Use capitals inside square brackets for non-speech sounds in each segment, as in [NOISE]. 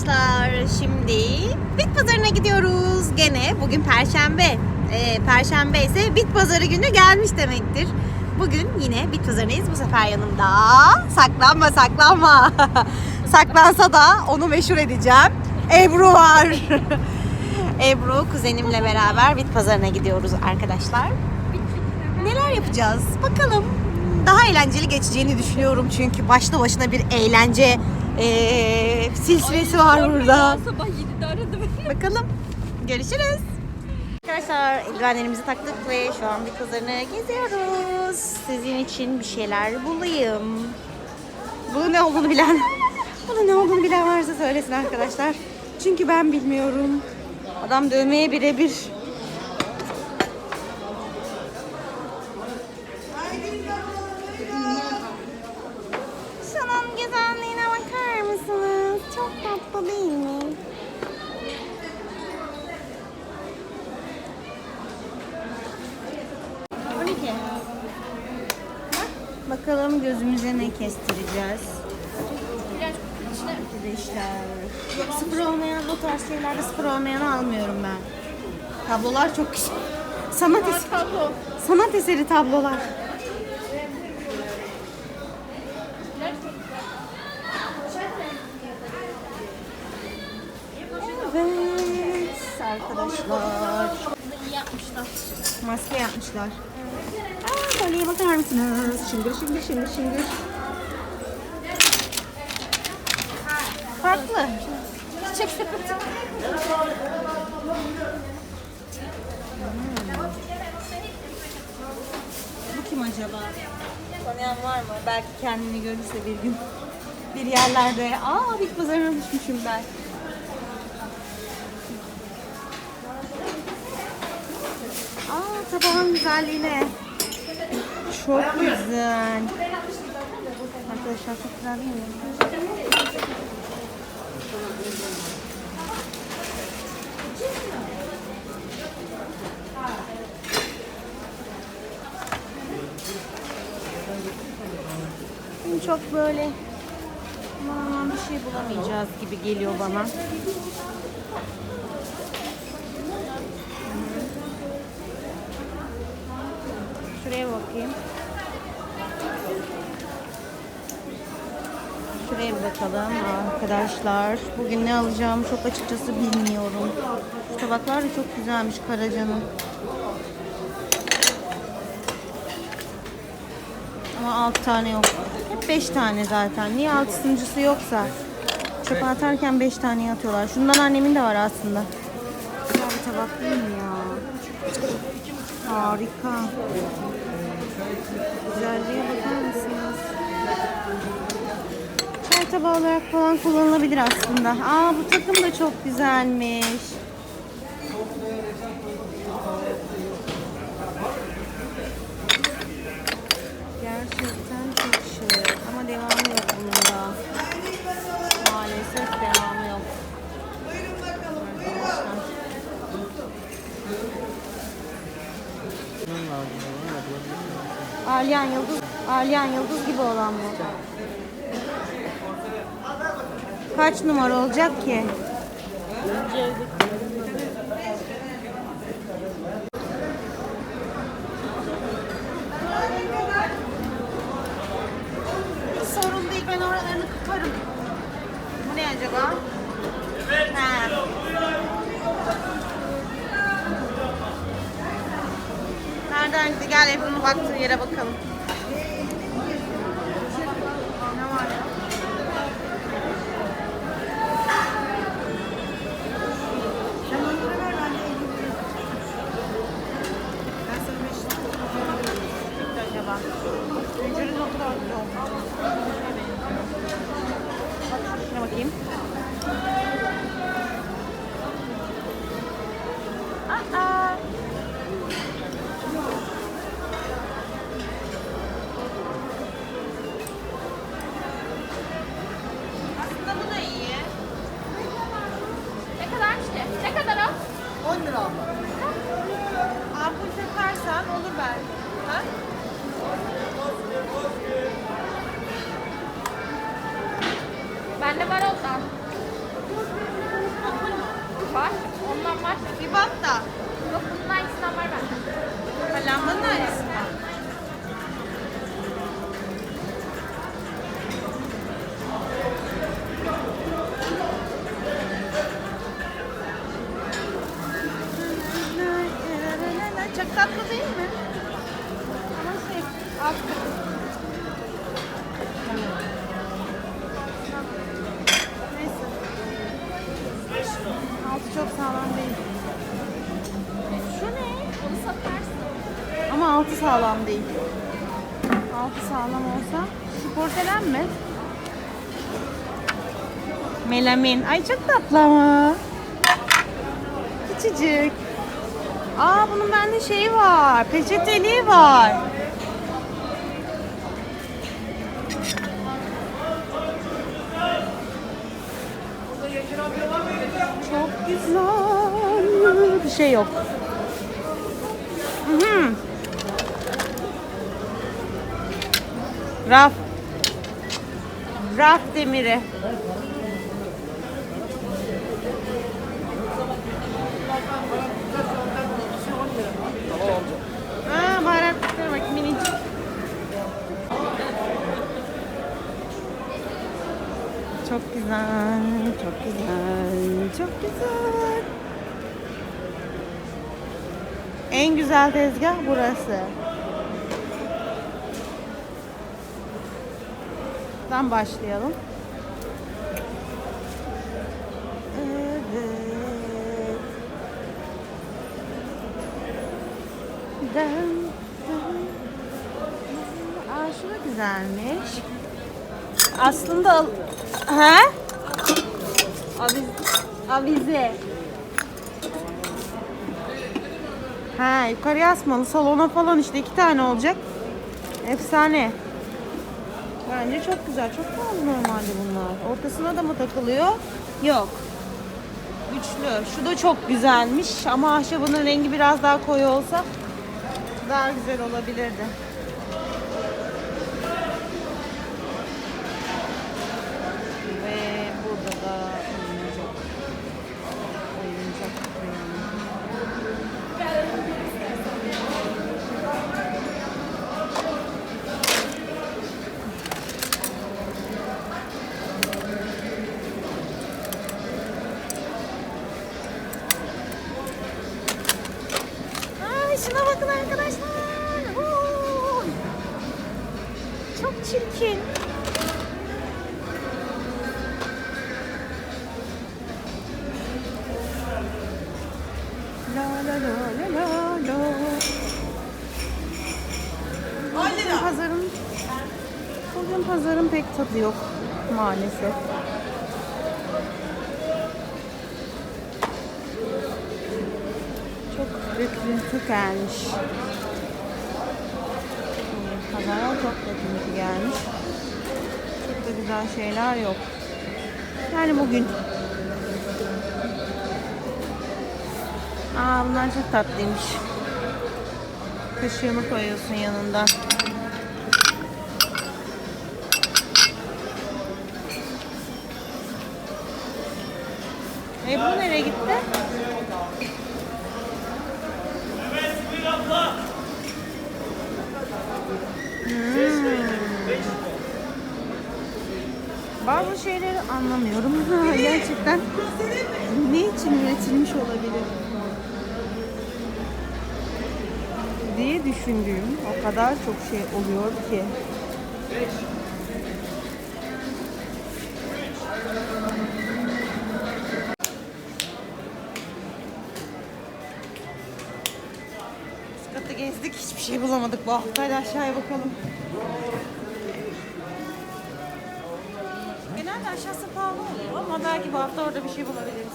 arkadaşlar. Şimdi bit pazarına gidiyoruz. Gene bugün perşembe. Ee, perşembe ise bit pazarı günü gelmiş demektir. Bugün yine bit pazarındayız. Bu sefer yanımda saklanma saklanma. [LAUGHS] Saklansa da onu meşhur edeceğim. Ebru var. [LAUGHS] Ebru kuzenimle beraber bit pazarına gidiyoruz arkadaşlar. Neler yapacağız? Bakalım. Daha eğlenceli geçeceğini düşünüyorum çünkü başlı başına bir eğlence eee, silsilesi var burada. Sabah 7'de aradı beni. Bakalım. Görüşürüz. Arkadaşlar eldivenlerimizi taktık ve şu an bir pazarını geziyoruz. Sizin için bir şeyler bulayım. Bu ne olduğunu bilen, [LAUGHS] bunun ne olduğunu bilen varsa söylesin arkadaşlar. Çünkü ben bilmiyorum. Adam dövmeye birebir. Güzelliğine bakar mısınız? Çok tatlı değil mi? Bak, Bakalım gözümüze ne kestireceğiz. Arkadaşlar. Sıfır olmayan o tarz şeylerde sıfır olmayanı almıyorum ben. Tablolar çok güzel. Sanat eseri. Sanat eseri tablolar. Evet arkadaşlar. iyi yapmışlar. Maske yapmışlar. Aa, kolyeye bakar mısınız? Şıngır şıngır şıngır şıngır. Farklı. Çiçek sepeti. Bu kim acaba? Tanıyan var mı? Belki kendini görürse bir gün. Bir yerlerde. Aa bit pazarına düşmüşüm ben. Aa tabağın güzelliğine. Çok güzel. Arkadaşlar çok güzel değil mi? Çok böyle aman bir şey bulamayacağız gibi geliyor bana. Şuraya bakayım. Şuraya bir bakalım arkadaşlar. Bugün ne alacağımı çok açıkçası bilmiyorum. Şu tabaklar da çok güzelmiş Karaca'nın. Ama 6 tane yok. Hep 5 tane zaten. Niye altıncısı yoksa? Çöpe atarken 5 tane atıyorlar. Şundan annemin de var aslında. Güzel bir tabak değil mi ya? Harika. Güzelliğe bakar mısınız? Çay tabağı olarak falan kullanılabilir aslında. Aa bu takım da çok güzelmiş. Gerçekten çok şık ama devamı yok bunun da. Maalesef devamı yok. Arkadaşlar. Alyan Yıldız, Alyan Yıldız gibi olan mı? Kaç numara olacak ki? Sorun değil ben oralarını kaparım. Bu ne acaba? Ha. Nereden? Gel Ebru'nun baktığı yere bakalım. Var. Bir bak da. Yok bunun aynısından var bende. Lambanın aynısı. Çok tatlı değil mi? Ama şey, alt Neyse. Altı çok sağlam değil. Sağlam değil. Altı sağlam olsa. Şu porselen mi? Melamin. Ay çok tatlı ama. Küçücük. Aa bunun bende şeyi var. Peçeteliği var. Çok güzel. Bir şey yok. Raf. Raf demiri. Aa, baharatlıklara bak. Çok güzel, çok güzel, çok güzel. En güzel tezgah burası. Buradan başlayalım. Dön, dön. Aa şu da güzelmiş. Aslında al- ha? Avize. Avize. Ha yukarıya asmalı salona falan işte iki tane olacak. Efsane. Bence çok güzel. Çok pahalı normalde bunlar. Ortasına da mı takılıyor? Yok. Güçlü. Şu da çok güzelmiş ama ahşabının rengi biraz daha koyu olsa daha güzel olabilirdi. Şuna bakın arkadaşlar. Oo. Çok çirkin. La la la la la la. Bugün pazarın Bugün pazarın pek tadı yok maalesef. Çok döküntü gelmiş. Hmm, Pazara çok döküntü gelmiş. Çok da güzel şeyler yok. Yani bugün. Aa bunlar çok tatlıymış. Kaşığını koyuyorsun yanında. E bu nereye gitti? Bazı şeyleri anlamıyorum. Ha, Gerçekten ne için üretilmiş olabilir? diye düşündüğüm o kadar çok şey oluyor ki. Üst katı gezdik hiçbir şey bulamadık bu hafta. Aşağıya bakalım. Aşağısı pahalı oluyor ama belki bu hafta orada bir şey bulabiliriz.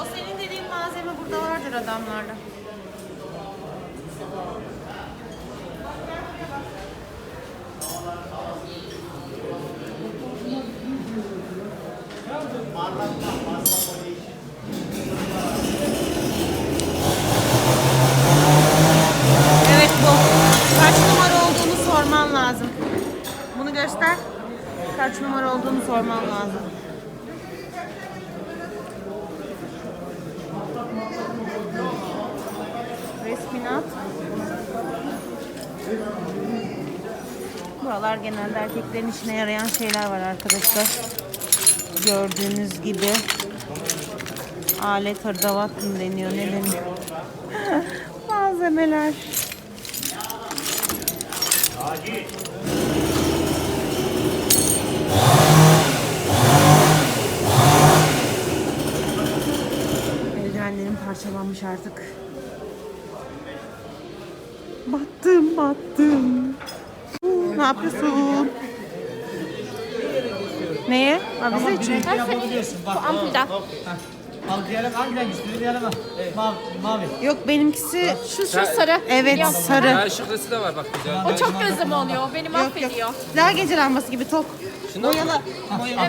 O senin dediğin malzeme burada vardır adamlarda. Evet bu. Kaç numara olduğunu sormam lazım. Resminat. Buralar genelde erkeklerin işine yarayan şeyler var arkadaşlar. Gördüğünüz gibi alet hırdavat mı deniyor ne deniyor? [LAUGHS] Malzemeler. Eldivenlerim parçalanmış artık. Battım, battım. Ne yapıyorsun? Neye? Ha, bize için. ampulden. Al diyelim hangi renk istiyor diyelim ha. Mavi. Mavi. Yok benimkisi Şu şu sarı. evet Biliyorum. sarı. Her şıklısı da var bak güzel. O çok gözüm oluyor. Beni Yok yok. mahvediyor. Daha gece lambası gibi tok. Boyalı.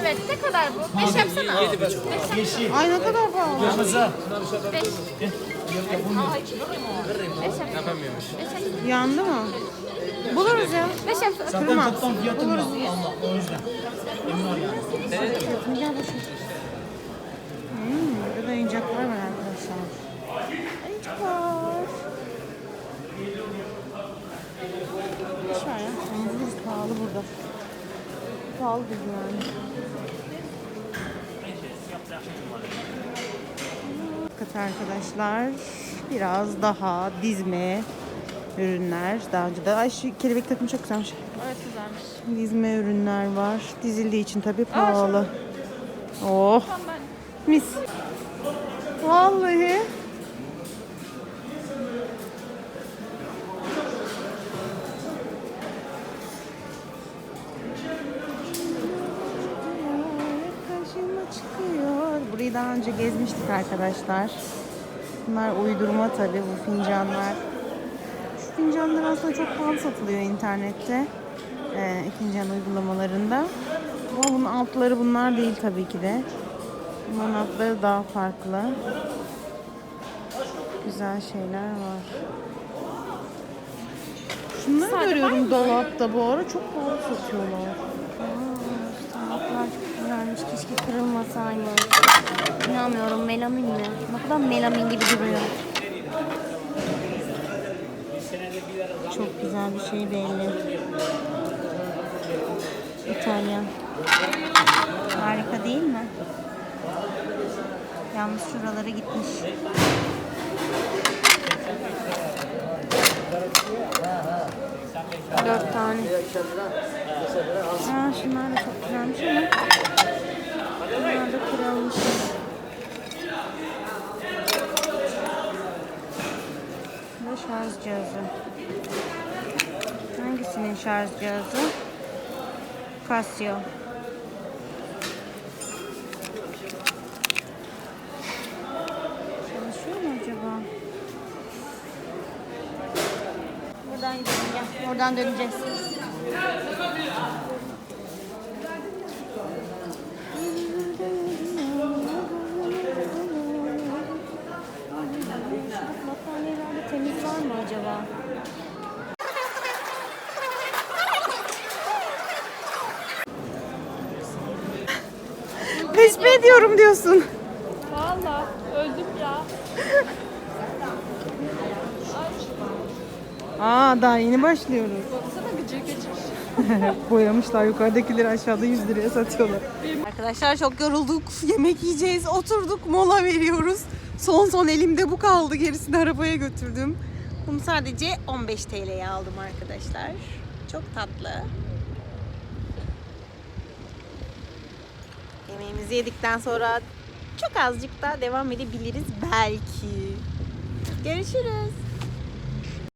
Evet. Ne kadar bu? Beş yapsana. Yedi buçuk. Yeşil. Ay ne kadar pahalı. Kırmızı. Beş. Aa, hiç Beş yap. Yapamıyormuş. Beş yap. Yandı mı? Buluruz ya. Beş yap. Zaten Kırmaz. toplam fiyatı mı? Allah o yüzden. Emin ol yani. Gel bakayım. Hmm, burada da oyuncaklar var arkadaşlar. Oyuncaklar. Boş ver ya. Buluruz. Pahalı burada. Pahalı dedi yani. Dikkat arkadaşlar. Biraz daha dizme ürünler. Daha önce de ay şu kelebek takımı çok güzelmiş. Evet güzelmiş. Dizme ürünler var. Dizildiği için tabii pahalı. Oh Tamam ben. mis. Vallahi. Çıkıyor. Burayı daha önce gezmiştik arkadaşlar. Bunlar uydurma tabii bu fincanlar. Şu fincanlar aslında çok pahalı satılıyor internette. Ee, ikinci el uygulamalarında. Ama bunun altları bunlar değil tabii ki de. Bunların altları daha farklı. Güzel şeyler var. Şunları görüyorum dolapta bu ara çok pahalı satıyorlar. Aa, çok güzelmiş. Keşke kırılmasaymış. İnanmıyorum melamin mi? Ne kadar melamin gibi duruyor. Çok güzel bir şey belli. İtalyan. Harika değil mi? Yalnız şuralara gitmiş. Dört tane. Aa, şunlar da çok güzelmiş ama bunlar da kırılmış. Bu şarj cihazı. Hangisinin şarj cihazı? Casio. Çalışıyor mu acaba? Buradan gidelim gel. Oradan döneceğiz. Battaniyelerde temiz var mı acaba? Teşbih ediyorum diyorsun. Aa daha yeni başlıyoruz. Baksana gıcır. [LAUGHS] Boyamışlar yukarıdakileri aşağıda 100 liraya satıyorlar. Arkadaşlar çok yorulduk. Yemek yiyeceğiz. Oturduk mola veriyoruz. Son son elimde bu kaldı. Gerisini arabaya götürdüm. Bunu sadece 15 TL'ye aldım arkadaşlar. Çok tatlı. Yemeğimizi yedikten sonra çok azıcık daha devam edebiliriz belki. Görüşürüz.